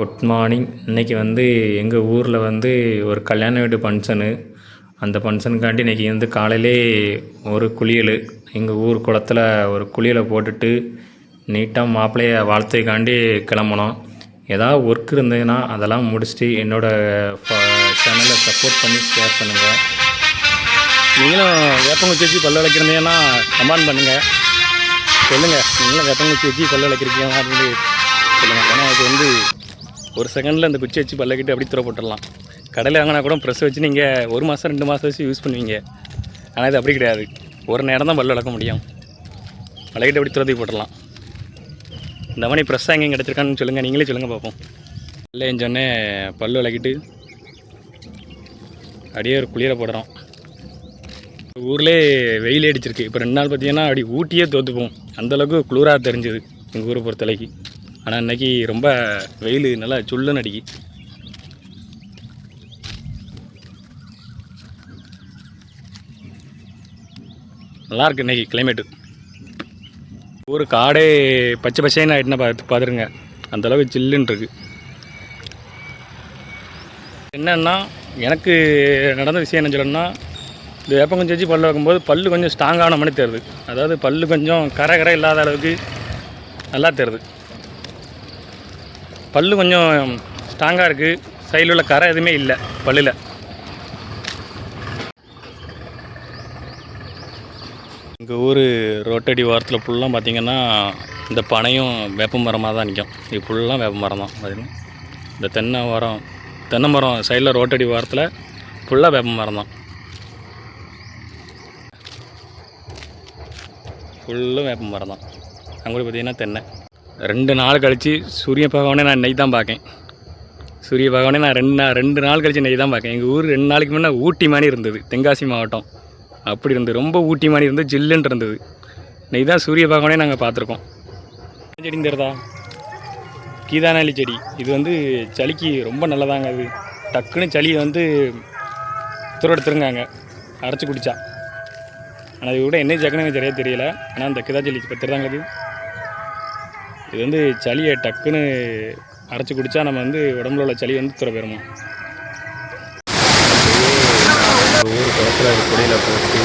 Good morning இன்றைக்கி வந்து எங்கள் ஊரில் வந்து ஒரு கல்யாண வீட்டு ஃபங்க்ஷனு அந்த ஃபங்க்ஷனுக்காண்டி இன்றைக்கி வந்து காலையிலே ஒரு குளியல். எங்கள் ஊர் குளத்துல ஒரு குளியலை போட்டுட்டு நீட்டாக மாப்பிள்ளைய வாழ்த்துக்காண்டி கிளம்புனோம். ஏதாவது ஒர்க் இருந்ததுன்னா அதெல்லாம் முடிச்சுட்டு என்னோடய சேனலை சப்போர்ட் பண்ணி ஷேர் பண்ணுங்கள் நீங்களும் வேப்பங்குச்சி வச்சு பல்ல விளக்கிறீங்கன்னா கமெண்ட் பண்ணுங்கள் சொல்லுங்கள் நீங்களும் வேப்பங்குச்சி வச்சு பல்ல விளக்கிறீங்க அப்படின்னு சொல்லுங்கள் ஏன்னா அது வந்து ஒரு செகண்டில் அந்த குச்சி வச்சு பல்லக்கிட்டு அப்படி துறை போட்டுடலாம். கடையில் வாங்கினா கூட ப்ரெஸ் வச்சு நீங்கள் ஒரு மாதம் ரெண்டு மாதம் வச்சு யூஸ் பண்ணுவீங்க. ஆனால் இது அப்படி கிடையாது. ஒரு நேரம் தான் பல் விளக்க முடியும். விளக்கிட்டு அப்படி துரத்தி போட்டுடலாம். இந்த மாதிரி ப்ரெஸ் எங்கேயும் கிடச்சிருக்கான்னு சொல்லுங்கள் நீங்களே சொல்லுங்கள் பார்ப்போம். இல்லை சொன்னே பல் விளக்கிட்டு அப்படியே ஒரு குளிரை போடுறோம். ஊர்லேயே வெயில் அடிச்சிருக்கு. இப்போ ரெண்டு நாள் பார்த்தீங்கன்னா அப்படி ஊட்டியே தோற்றுப்போம் அந்தளவுக்கு குளிராக தெரிஞ்சுது எங்கள் ஊரை பொறுத்தலைக்கு ஆனால் இன்றைக்கி ரொம்ப வெயில் நல்லா சுள்ளுன்னு அடிக்கி. நல்லாயிருக்கு இன்றைக்கி இன்னைக்கு கிளைமேட்டு ஒரு காடே பச்சை பச்சைன்னு ஆகிட்டுனா பார்த்து பார்த்துருங்க அந்தளவுக்கு சில்லுன்னு இருக்குது என்னன்னா எனக்கு நடந்த விஷயம் என்ன சொல்லணும்னா இந்த வேப்பங்குச்சி வச்சு பல் வைக்கும்போது பல்லு கொஞ்சம் ஸ்ட்ராங்கான மாதிரி தருது அதாவது பல்லு கொஞ்சம் கரை கரை இல்லாத அளவுக்கு நல்லா தருது பல்லு கொஞ்சம் ஸ்ட்ராங்காக இருக்குது சைடில் உள்ள கரை எதுவுமே இல்லை பல்லில். எங்கள் ஊர் ரோட்டடி வாரத்தில் ஃபுல்லாக பார்த்திங்கன்னா இந்த பனையும் வேப்ப மரமாக தான் நிற்கும் இது ஃபுல்லாக வேப்ப மரம் தான். பார்த்தீங்கன்னா இந்த தென்னை மரம் தென்னை மரம் சைடில் ரோட்டடி வாரத்தில் ஃபுல்லாக வேப்ப மரம் தான். ஃபுல்லும் வேப்ப மரம் தான். அங்கே கூட தென்னை. ரெண்டு நாள் கழித்து சூரிய பகவானே நான் நெய் தான் பார்க்கேன். சூரிய பகவானே நான் ரெண்டு நாள் ரெண்டு நாள் கழித்து நெய் தான் பார்க்கேன். எங்கள் ஊர் ரெண்டு நாளைக்கு முன்னே ஊட்டி மாதிரி இருந்தது. தென்காசி மாவட்டம். அப்படி இருந்தது. ரொம்ப ஊட்டி மாதிரி இருந்தது ஜில்லுன்ட்டு இருந்தது. நெய் தான் சூரிய பகவானே நாங்கள் பார்த்துருக்கோம். செடி தெரியுதா? கீதானாலி செடி. இது வந்து சளிக்கு ரொம்ப நல்லதாங்க அது. டக்குன்னு சளியை வந்து துரடுத்துருங்காங்க. அரைச்சி குடித்தா ஆனால் இது கூட என்ன ஜக்கணுங்க சரியாக தெரியல. ஆனால் அந்த கிதா சளி பத்திரதாங்க அது. இது வந்து சளியை டக்குன்னு அரைச்சி குடித்தா நம்ம வந்து உடம்புல உள்ள சளி வந்து துறை போயிருமா? ஊர் குளத்துல ஒரு குளியலை போட்டு